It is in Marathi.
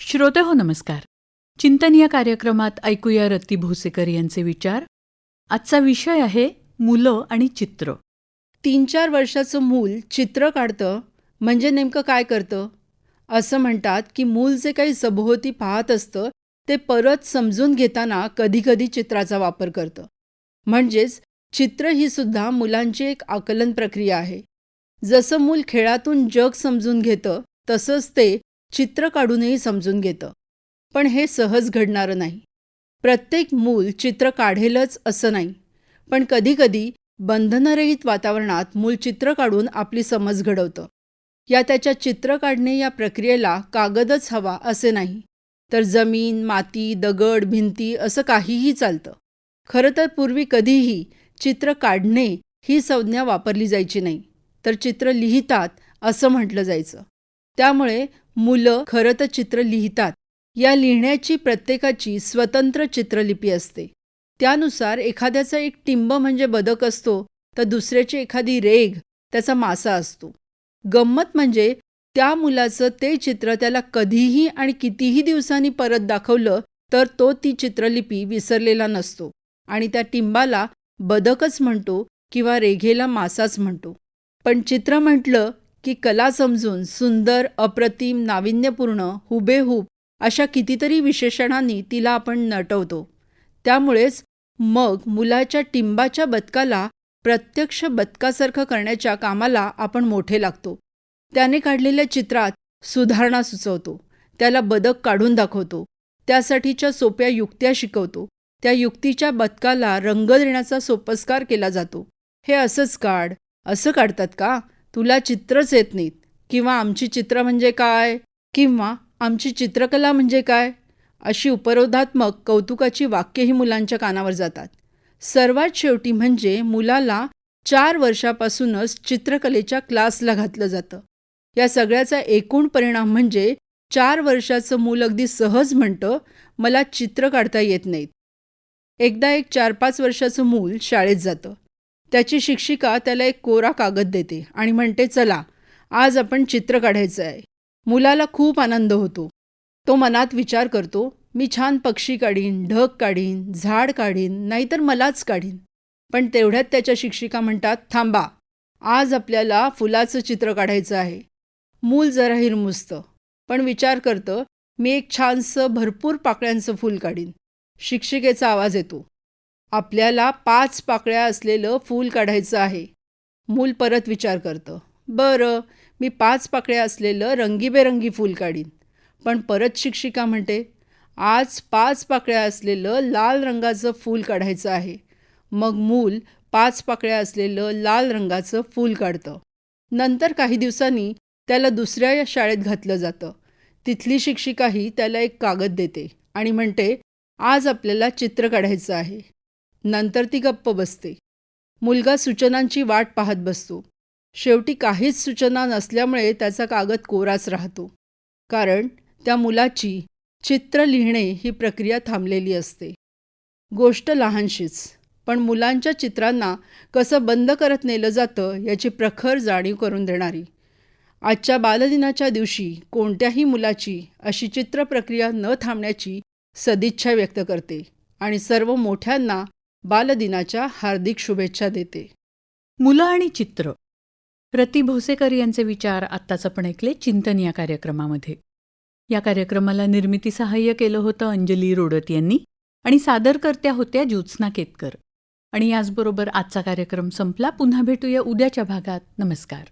श्रोते हो नमस्कार. चिंतन या कार्यक्रमात ऐकूया रत्ती भोसेकर यांचे विचार. आजचा विषय आहे मुलं आणि चित्र. तीन चार वर्षाचं मूल चित्र काढतं म्हणजे नेमकं काय करतं? असं म्हणतात की मूल जे काही सभोवती पाहत असतं ते परत समजून घेताना कधीकधी चित्राचा वापर करतं. म्हणजेच चित्र ही सुद्धा मुलांची एक आकलन प्रक्रिया आहे. जसं मूल खेळातून जग समजून घेतं तसंच ते चित्र काढूनही समजून घेतं. पण हे सहज घडणारं नाही. प्रत्येक मूल चित्र काढेलच असं नाही. पण कधीकधी बंधनरहित वातावरणात मूल चित्र काढून आपली समज घडवतं. या त्याच्या चित्र काढणे या प्रक्रियेला कागदच हवा असे नाही. तर जमीन माती दगड भिंती असं काहीही चालतं. खरं तर पूर्वी कधीही चित्र काढणे ही संज्ञा वापरली जायची नाही. तर चित्र लिहितात असं म्हटलं जायचं. त्यामुळे मुलं खरं तर चित्र लिहितात. या लिहिण्याची प्रत्येकाची स्वतंत्र चित्रलिपी असते. त्यानुसार एखाद्याचा एक टिंब म्हणजे बदक असतो तर दुसऱ्याची एखादी रेघ त्याचा मासा असतो. गंमत म्हणजे त्या मुलाचं ते चित्र त्याला कधीही आणि कितीही दिवसांनी परत दाखवलं तर तो ती चित्रलिपी विसरलेला नसतो आणि त्या टिंबाला बदकच म्हणतो किंवा रेघेला मासाच म्हणतो. पण चित्र म्हटलं की कला समजून सुंदर अप्रतिम नाविन्यपूर्ण हुबेहूब अशा कितीतरी विशेषणांनी तिला आपण नटवतो. त्यामुळेच मग मुलाच्या टिंबाच्या बदकाला प्रत्यक्ष बदकासारखं करण्याच्या कामाला आपण मोठे लागतो. त्याने काढलेल्या चित्रात सुधारणा सुचवतो. त्याला बदक काढून दाखवतो. त्यासाठीच्या सोप्या युक्त्या शिकवतो. त्या युक्तीच्या बदकाला रंग देण्याचा सोपस्कार केला जातो. हे असंच काढ. असं काढतात का? तुला चित्रच येत नाहीत. किंवा आमची चित्र म्हणजे काय? किंवा आमची चित्रकला म्हणजे काय? अशी उपरोधात्मक कौतुकाची वाक्यही मुलांच्या कानावर जातात. सर्वात शेवटी म्हणजे मुलाला चार वर्षापासूनच चित्रकलेच्या क्लासला घातलं जातं. या सगळ्याचा एकूण परिणाम म्हणजे चार वर्षाचं मूल अगदी सहज म्हणतं मला चित्र काढता येत नाहीत. एकदा एक चार पाच वर्षाचं मूल शाळेत जातं. त्याची शिक्षिका त्याला एक कोरा कागद देते आणि म्हणते चला आज आपण चित्र काढायचं आहे मुलाला खूप आनंद होतो. तो मनात विचार करतो मी छान पक्षी काढीन ढग काढीन झाड काढीन नाहीतर मलाच काढीन. पण तेवढ्यात त्याच्या शिक्षिका म्हणतात थांबा आज आपल्याला फुलाचं चित्र काढायचं आहे. मूल जरा हिरमुसतं. पण विचार करतं मी एक छानसं भरपूर पाकळ्यांचं फूल काढीन. शिक्षिकेचा आवाज येतो आपल्याला पाच पाकळ्या असलेलं फूल काढायचं आहे. मूल परत विचार करतं. बरं मी पाच पाकळ्या असलेलं रंगीबेरंगी फूल काढीन. पण परत शिक्षिका म्हणते आज पाच पाकळ्या असलेलं लाल रंगाचं फूल काढायचं आहे. मग मूल पाच पाकळ्या असलेलं लाल रंगाचं फूल काढतं. नंतर काही दिवसांनी त्याला दुसऱ्या या शाळेत घातलं जातं. तिथली शिक्षिकाही त्याला एक कागद देते आणि म्हणते आज आपल्याला चित्र काढायचं आहे. नंतर ती गप्प बसते. मुलगा सूचनांची वाट पाहत बसतो. शेवटी काहीच सूचना नसल्यामुळे त्याचा कागद कोराच राहतो. कारण त्या मुलाची चित्र लिहिणे ही प्रक्रिया थांबलेली असते. गोष्ट लहानशीच पण मुलांच्या चित्रांना कसं बंद करत नेलं जातं याची प्रखर जाणीव करून देणारी. आजच्या बालदिनाच्या दिवशी कोणत्याही मुलाची अशी चित्रप्रक्रिया न थांबण्याची सदिच्छा व्यक्त करते आणि सर्व मोठ्यांना बालदिनाच्या हार्दिक शुभेच्छा देते. मुलं आणि चित्र. रती भोसेकर यांचे विचार आत्ताच आपण ऐकले चिंतन या कार्यक्रमामध्ये. या कार्यक्रमाला निर्मिती सहाय्य केलं होतं अंजली रोडत यांनी आणि सादरकर्त्या होत्या ज्योत्स्ना केतकर. आणि याचबरोबर आजचा कार्यक्रम संपला. पुन्हा भेटूया उद्याच्या भागात. नमस्कार.